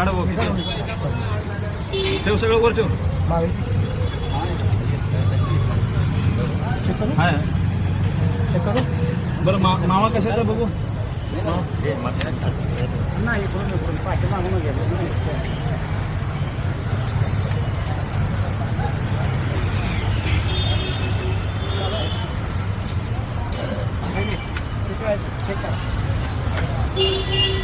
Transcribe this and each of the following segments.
काढा भाऊ किती? आहे? ठेव सगळं वर ठेव. हाय बरं मा मावा कशाचा आहे बघू? नाही चेक चेक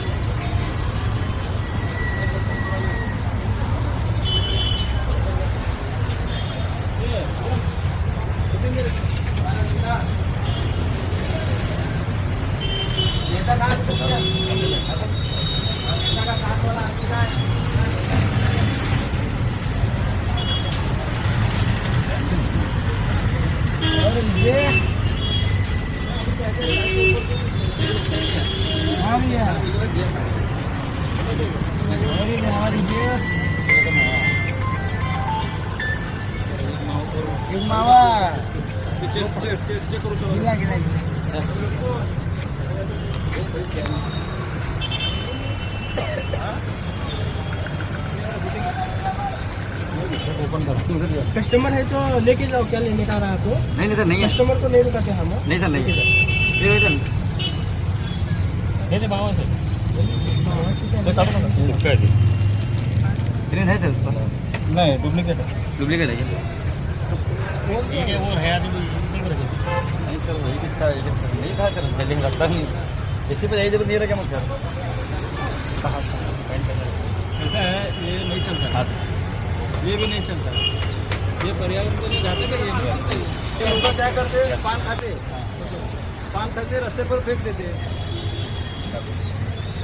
कस्टमर है तो लेके जाओ क्या लेने का रहा तो नहीं नाही सर नहीं कस्टमर तो नहीं रुकाते हम? नहीं सर नाही आहे. ते आहे सर. प्रिंट आहे सर नहीं डुप्लीकेट डुप्लिकेट आहे नहीं सर वही किसका नहीं था सर सेलिंग करता नहीं। इसी पे यही नहीं रखे मग सर ऐसा है ये नहीं चलता। ये भी नहीं चलता। ये पर्यावरण के लिए जाते कि ये नहीं चलता। ये लोग क्या करते हैं? पान खाते पान खाते रास्ते पर फेंक देते नहीं हाँ, है।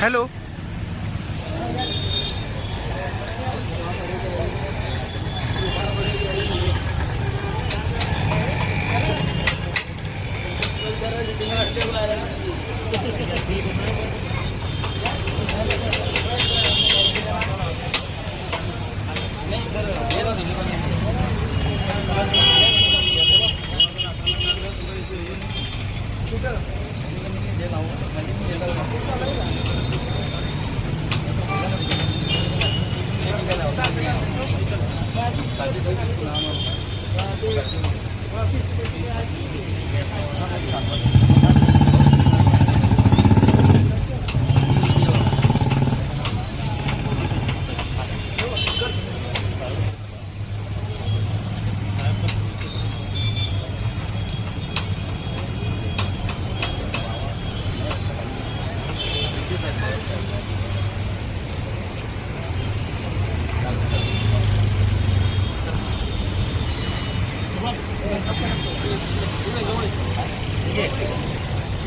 Hello Thank you.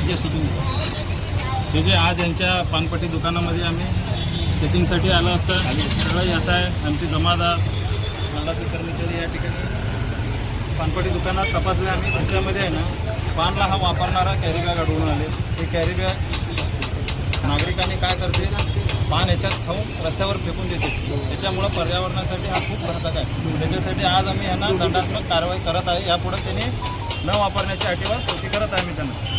ये सुटून हे जे आज यांच्या पानपट्टी दुकानामध्ये आम्ही सेटिंगसाठी आलो असतं. सगळं असं आहे आमची जमादार मालाचे कर्मचारी या ठिकाणी पानपट्टी दुकानात तपासले आम्ही. त्याच्यामध्ये आहे ना पानला हा वापरणारा कॅरी बॅग आढळून आले. हे कॅरी बॅग नागरिकांनी काय करते? पान याच्यात खाऊन रस्त्यावर फेकून देते. त्याच्यामुळं पर्यावरणासाठी हा खूप घातक आहे. त्याच्यासाठी आज आम्ही यांना दंडात्मक कारवाई करत आहे. यापुढे त्यांनी न वापरण्याच्या अटीवर कृती करत आहे मी त्यांना.